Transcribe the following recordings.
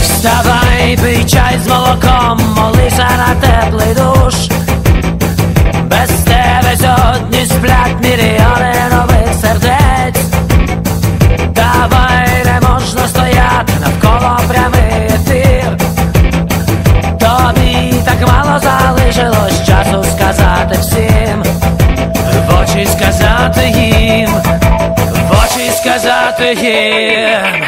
Вставай, пий з молоком, молися на теплий душ. Без тебе сьогодні сплять мільйони сказати їм.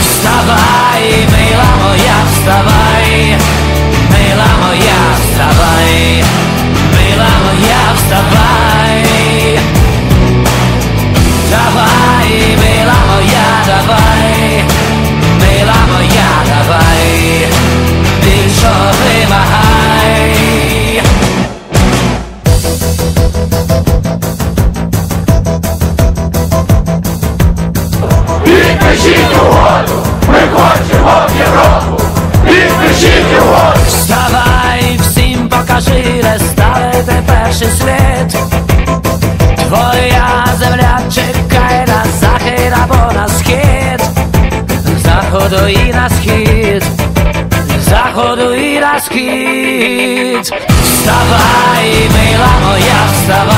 Вставай, мила моя, вставай, Угоду, ми хочемо в Європу. Підпишіть угоду. Вставай, всім покажи, де перший слід. Твоя земля чекає на захід або на схід, заходу і на схід, заходу і на схід. Вставай, мила моя, вставай,